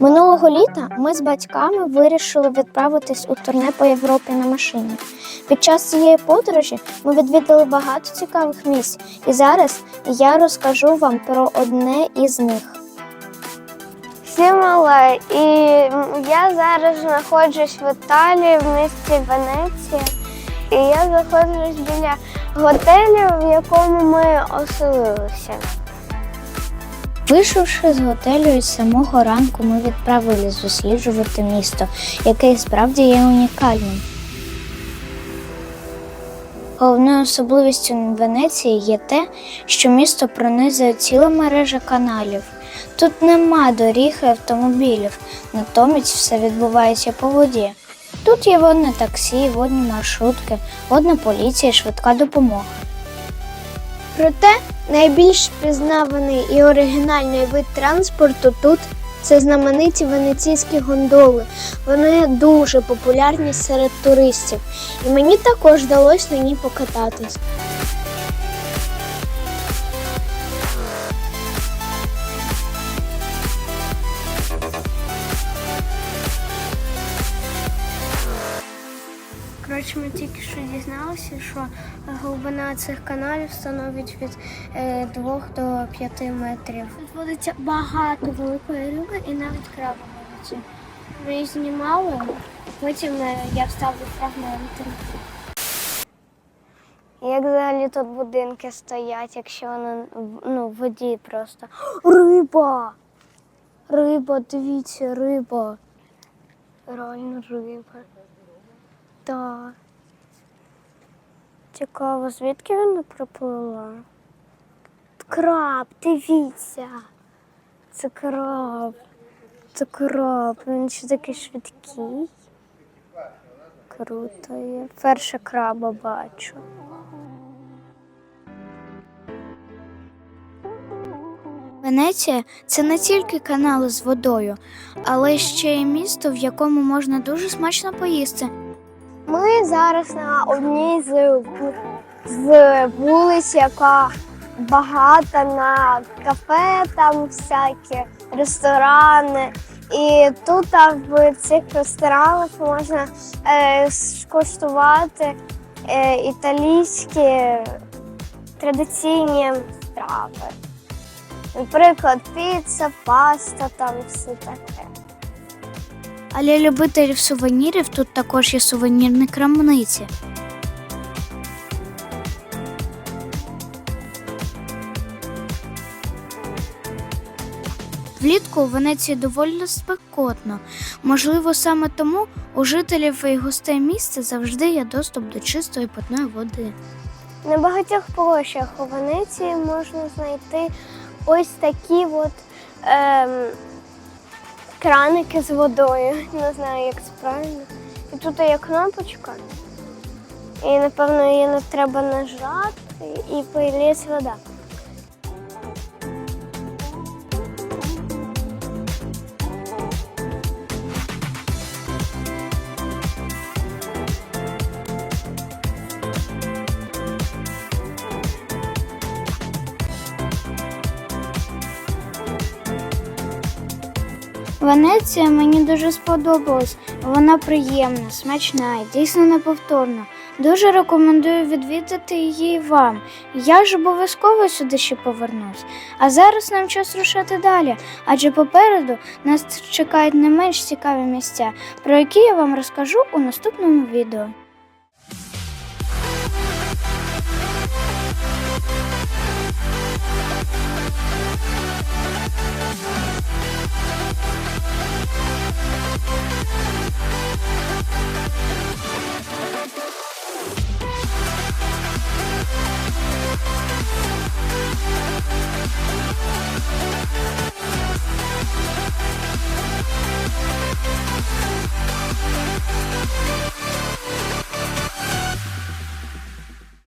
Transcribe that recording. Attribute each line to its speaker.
Speaker 1: Минулого літа ми з батьками вирішили відправитись у турне по Європі на машині. Під час цієї подорожі ми відвідали багато цікавих місць, і зараз я розкажу вам про одне із них.
Speaker 2: Всім мале, і я зараз знаходжусь в Італії, в місті Венеція. І я знаходжусь біля готелю, в якому ми оселилися.
Speaker 1: Вийшовши з готелю із самого ранку, ми відправились досліджувати місто, яке справді є унікальним. Головною особливістю Венеції є те, що місто пронизує ціла мережа каналів. Тут нема доріг і автомобілів, натомість все відбувається по воді. Тут є водне таксі, водні маршрутки, водна поліція і швидка допомога.
Speaker 2: Проте найбільш пізнаваний і оригінальний вид транспорту тут це знамениті венеційські гондоли. Вони дуже популярні серед туристів, і мені також вдалося на ній покататись. Коротше, ми тільки що дізналися, що глибина цих каналів становить від 2 до 5 метрів. Тут водиться багато великої риби і навіть краби водяться. Ми її знімали, потім е, я вставлю фрагменти. Як взагалі тут будинки стоять, якщо вони ну, в воді просто. Риба! Риба, дивіться, риба. Реально риба. Так. Цікаво, звідки вона приплила? Краб, дивіться. Це краб. Це краб. Він ще такий швидкий. Круто є. Перша краба бачу.
Speaker 1: Венеція це не тільки канали з водою, але ще й місто, в якому можна дуже смачно поїсти.
Speaker 2: Ми зараз на одній з, з вулиць, яка багата на кафе, там всякі ресторани. І тут в цих ресторанах можна е, скуштувати е, італійські традиційні страви. Наприклад, піца, паста, там все таке.
Speaker 1: А для любителів сувенірів тут також є сувенірні крамниці. Влітку у Венеції доволі спекотно. Можливо, саме тому у жителів і гостей міста завжди є доступ до чистої питної води.
Speaker 2: На багатьох площах у Венеції можна знайти ось такі от ем, краники з водою. Не знаю, як це правильно. І тут є кнопочка. І напевно її треба нажати і появляється вода.
Speaker 1: Венеція мені дуже сподобалась. Вона приємна, смачна і дійсно неповторна. Дуже рекомендую відвідати її вам. Я ж обов'язково сюди ще повернусь. А зараз нам час рушати далі, адже попереду нас чекають не менш цікаві місця, про які я вам розкажу у наступному відео.